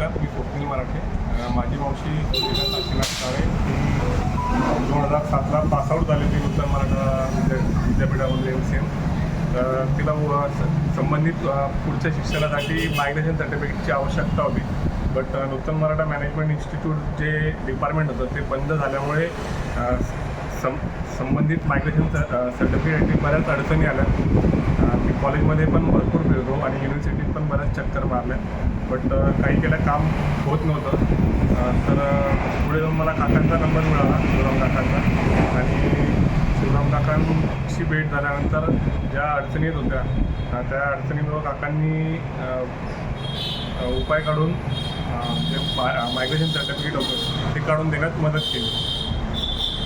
नमस्कार मी स्वप्नील मराठे. माझी मावशी सुरेखा काशीनाथ काळे दोन हजार सातला पासआउट झाले ती उत्तर मराठा विद्या विद्यापीठामध्ये एम सी एम तर तिला संबंधित पुढच्या शिक्षणासाठी मायग्रेशन सर्टिफिकेटची आवश्यकता होती. But Nutan Maratha management institute जे डिपार्टमेंट होतं ते बंद झाल्यामुळे सं संबंधित मायग्रेशन सर्टिफिकेट बऱ्याच अडचणी आल्या. मी कॉलेजमध्ये पण भरपूर फिरतो आणि युनिव्हर्सिटी चक्कर मारल्या बट काही केलं काम होत नव्हतं. तर पुढे जाऊन मला काकांचा नंबर मिळाला शिवराम काकांचा. आणि शिवराम काकांशी भेट झाल्यानंतर ज्या अडचणी येत होत्या त्या अडचणीमुळं काकांनी उपाय काढून जे मायग्रेशन सर्टिफिकेट होतं ते काढून देण्यात मदत केली.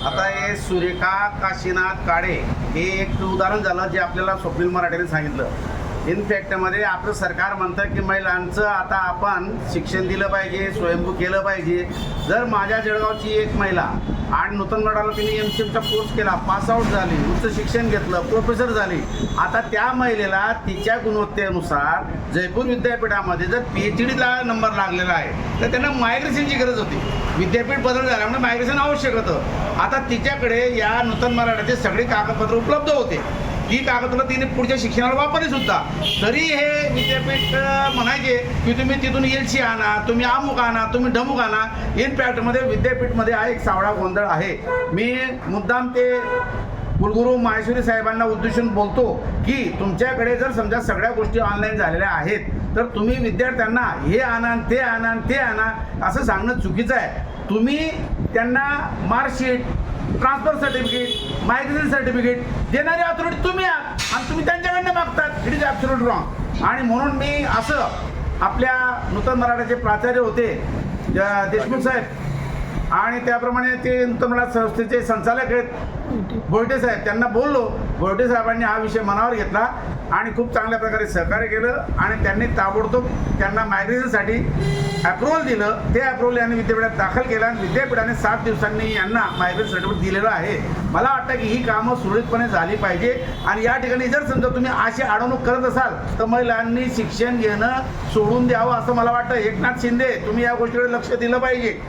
आता हे सुरेखा काशीनाथ काळे हे एक उदाहरण झालं जे आपल्याला स्वप्नील मराठेने सांगितलं. इनफॅक्टमध्ये आपलं सरकार म्हणतं की महिलांचं आता आपण शिक्षण दिलं पाहिजे स्वयंभू केलं पाहिजे. जर माझ्या जळगावची एक महिला आणि नूतन मराठाला तिने एम सी एमचा कोर्स केला पासआउट झाली उच्च शिक्षण घेतलं प्रोफेसर झाली आता त्या महिलेला तिच्या गुणवत्तेनुसार जयपूर विद्यापीठामध्ये जर पी एच डीला नंबर लागलेला आहे तर त्यांना मायग्रेशनची गरज होती. विद्यापीठ बदल झाल्यामुळे म्हणजे मायग्रेशन आवश्यक होतं. आता तिच्याकडे या नूतन मराठाचे सगळे कागदपत्र उपलब्ध होते. ही कागदपत्र तिने पुढच्या शिक्षणाला वापरली सुद्धा. तरी हे विद्यापीठ म्हणायचे की तुम्ही तिथून एल सी आणा तुम्ही अमुक आणा तुम्ही ढमुक आणा. इनफॅक्टमध्ये विद्यापीठमध्ये हा एक सावळा गोंधळ आहे. मी मुद्दाम ते कुलगुरू माहेश्वरी साहेबांना उद्देशून बोलतो की तुमच्याकडे जर समजा सगळ्या गोष्टी ऑनलाईन झालेल्या आहेत तर तुम्ही विद्यार्थ्यांना हे आणा ते आणा ते आणा असं सांगणं चुकीचं आहे. तुम्ही त्यांना marksheet transfer certificate migration certificate देणारी ऑथॉरिटी तुम्ही आहात आणि तुम्ही त्यांच्याकडनं मागतात. इट इज ॲब्सोल्यूट रॉंग आणि म्हणून मी असं आपल्या नूतन मराठाचे प्राचार्य होते ज- देशमुख साहेब आणि त्याप्रमाणे ते तुम्हाला संस्थेचे संचालक आहेत. बोयटे साहेब त्यांना बोललो. बोयटे साहेबांनी हा विषय मनावर घेतला आणि खूप चांगल्या प्रकारे सहकार्य केलं आणि त्यांनी ताबडतोब त्यांना मायग्रेशनसाठी अप्रुव्हल दिलं. ते अप्रुव्हल यांनी विद्यापीठात दाखल केलं आणि विद्यापीठाने सात दिवसांनी यांना मायग्रेशन सर्टिफिकेट दिलेलं आहे. मला वाटतं की ही कामं सुरळीतपणे झाली पाहिजे आणि या ठिकाणी जर समजा तुम्ही अशी अडवणूक करत असाल तर महिलांनी शिक्षण घेणं सोडून द्यावं असं मला वाटतं. एकनाथ शिंदे तुम्ही या गोष्टीकडे लक्ष दिलं पाहिजे.